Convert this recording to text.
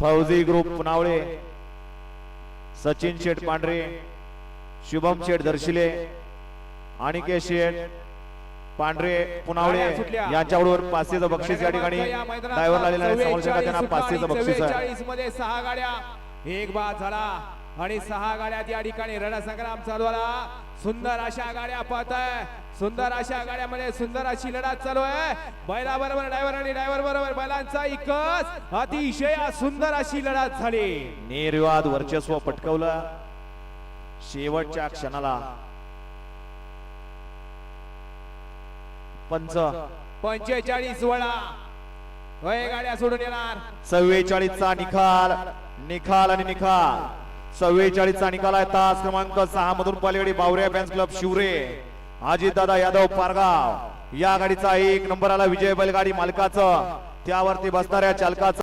फौजी ग्रुप पुनावळे सचिन शेठ पांढरे शुभम शेठ दर्शिले अनिकेत शेठ पांढरे पुनावळे. यांच्याबरोबर पाचशेचं बक्षीस या ठिकाणी ड्रायव्हर आलेला आहे. समोर 44 त्यांना पाचशेचं बक्षीस आहे. 44 मध्ये सहा गाड्या. एक बाद झाला. आणि सहा गाड्या या ठिकाणी रणसंग्राम चालू आला सुंदर अशा गाड्या पाहत आहे. सुंदर अशा गाड्यामध्ये सुंदर अशी लढत चालू आहे. बैला बरोबर ड्रायव्हर आणि ड्रायव्हर बरोबर बैलांचा एकच अतिशय सुंदर अशी लढत झाली. निर्विवाद वर्चस्व पटकवलं. शेवटच्या क्षणाला. पंच. पंचेचाळीस वळा. वय गाड्या सोडून येणार. चव्वेचाळीस चा निकाल निकाल आणि निकाल चव्वेचाळीसचा निकाल आहे. तास क्रमांक सहा मधून पलीकडे बावऱ्या फॅन्स क्लब शिवरे. अजितदादा यादव पारगाव. या गाडीचा एक नंबर आला विजय बैलगाडी मालकाचं. त्यावरती बसणाऱ्या चालकाचं.